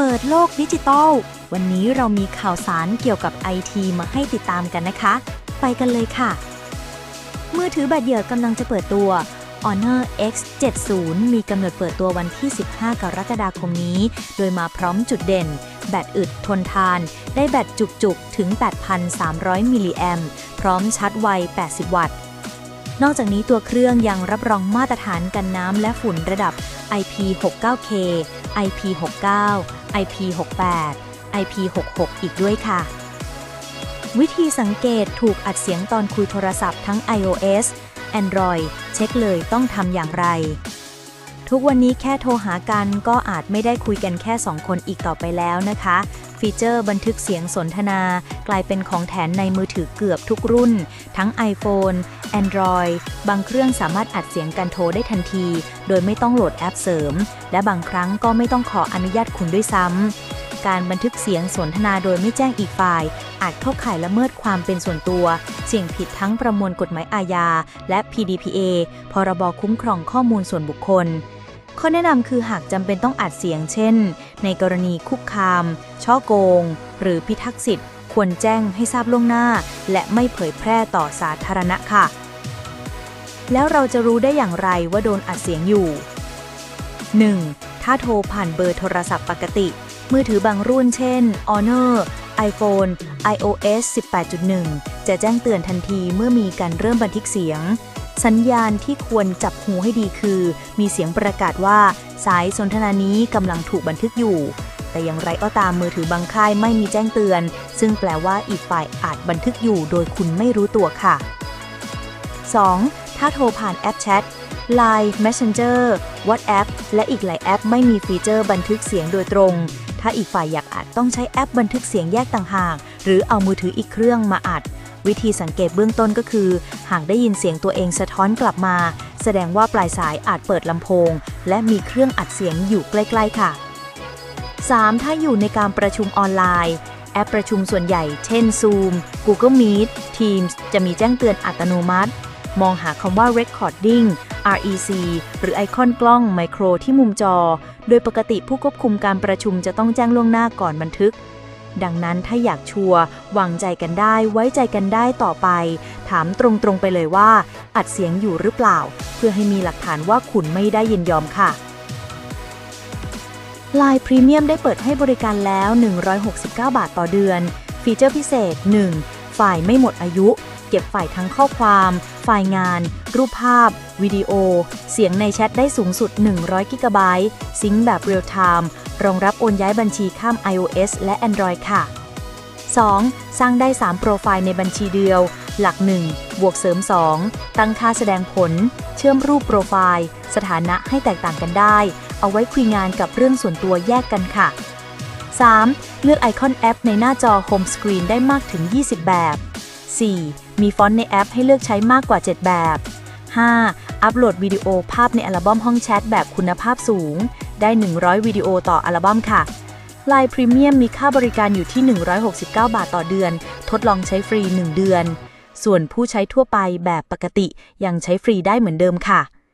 เปิดโลกดิจิตอลวันนี้เรามีข่าวสารเกี่ยวกับไอทีมาให้ติดตามกันนะคะ ไปกันเลยค่ะ มือถือแบตเหยื่อกำลังจะเปิดตัว Honor X70 มีกำหนดเปิดตัววันที่ 15 กรกฎาคมนี้ โดยมาพร้อมจุดเด่น แบตอึดทนทาน ได้แบตจุกๆ ถึง 8,300 มิลลิแอมป์พร้อมชาร์จไว 80 วัตต์นอกจากนี้ตัวเครื่องยังรับรองมาตรฐานกันน้ำและฝุ่นระดับ IP69K IP69 IP68 IP66 อีกด้วยค่ะ วิธีสังเกตถูกอัดเสียงตอนคุยโทรศัพท์ทั้ง iOS Android เช็คเลยต้องทำอย่างไร ทุกวันนี้แค่โทรหากันก็อาจไม่ได้คุยกันแค่ 2 คนอีกต่อไปแล้วนะคะ ฟีเจอร์บันทึกเสียงสนทนา กลายเป็นของแถมในมือถือเกือบทุกรุ่น ทั้ง iPhone Android บางเครื่องสามารถอัดเสียงการโทรได้ทันที โดยไม่ต้องโหลดแอปเสริม และบางครั้งก็ไม่ต้องขออนุญาตคุณด้วยซ้ำการบันทึกเสียงสนทนาโดยไม่แจ้งอีกฝ่าย อาจเข้าข่ายละเมิดความเป็นส่วนตัว เสี่ยงผิดทั้งประมวลกฎหมายอาญาและ PDPA พรบคุ้มครองข้อมูลส่วนบุคคล ข้อแนะนำคือหากจำเป็นต้องอัดเสียงเช่น ในกรณีคุกคาม ช่อโกง หรือพิทักษ์สิทธิ์ควรแจ้งให้ทราบล่วงหน้า และไม่เผยแพร่ต่อสาธารณะค่ะ แล้วเราจะรู้ได้อย่างไรว่าโดนอัดเสียงอยู่ 1. ถ้าโทรผ่านเบอร์โทรศัพท์ปกติ มือถือบางรุ่นเช่น Honor iPhone iOS 18.1 จะแจ้งเตือนทันทีเมื่อมีการเริ่มบันทึกเสียง สัญญาณที่ควรจับหูให้ดีคือ มีเสียงประกาศว่าสายสนทนานี้กำลังถูกบันทึกอยู่ แต่อย่างไรก็ตามมือถือบางค่ายไม่มีแจ้งเตือน ซึ่งแปลว่าอีกฝ่ายอาจบันทึกอยู่โดยคุณไม่รู้ตัวค่ะ 2. ถ้าโทรผ่านแอปแชท Line Messenger WhatsApp และอีกหลายแอปไม่มีฟีเจอร์บันทึกเสียงโดยตรง ถ้าอีกฝ่ายอยากอัดต้องใช้แอปบันทึกเสียงแยกต่างหาก หรือเอามือถืออีกเครื่องมาอัด วิธีสังเกตเบื้องต้นก็คือ หากได้ยินเสียงตัวเองสะท้อนกลับมา แสดงว่าปลายสายอาจเปิดลำโพง และมีเครื่องอัดเสียงอยู่ใกล้ ๆ ค่ะ 3. ถ้าอยู่ในการประชุมออนไลน์แอปประชุมส่วนใหญ่ เช่น Zoom Google Meet Teams จะมีแจ้งเตือนอัตโนมัติ มองหาคำว่า Recording REC หรือไอคอนกล้องไมโครที่มุมจอ โดยปกติผู้ควบคุมการประชุมจะต้องแจ้งล่วงหน้าก่อนบันทึก ดังนั้นถ้าอยากชัวร์วางใจกันได้ไว้ใจกันได้ต่อไป ถามตรงๆไปเลยว่า อัดเสียงอยู่หรือเปล่า เพื่อให้มีหลักฐานว่าคุณไม่ได้ยินยอมค่ะ Line Premium ได้เปิดให้บริการแล้ว 169 บาทต่อเดือน ฟีเจอร์พิเศษ 1. ฝ่ายไม่หมดอายุ เก็บฝ่ายทั้งข้อความ ไฟล์งาน รูปภาพ วิดีโอ เสียงในแชทได้สูงสุด 100 กิกะไบต์ซิงค์แบบเรียลไทม์ รองรับโอนย้ายบัญชีข้าม iOS และ Android ค่ะ 2. สร้างได้ 3 โปรไฟล์ในบัญชีเดียว หลัก 1 บวกเสริม 2 ตั้งค่าแสดงผล เชื่อมรูปโปรไฟล์ สถานะให้แตกต่างกันได้ เอาไว้คุยงานกับเรื่องส่วนตัวแยกกันค่ะ 3. เลือกไอคอนแอปในหน้าจอ Home Screen ได้มากถึง 20 แบบ 4. มีฟอนต์ในแอปให้เลือกใช้มากกว่า 7 แบบ 5. อัปโหลดวิดีโอภาพในอัลบั้มห้องแชทแบบคุณภาพสูง ได้ 100 วิดีโอต่ออัลบั้มค่ะลายพรีเมียมมีค่าบริการอยู่ที่ 169 บาทต่อเดือน ทดลองใช้ฟรี 1 เดือน ส่วนผู้ใช้ทั่วไปแบบปกติยังใช้ฟรีได้เหมือนเดิมค่ะ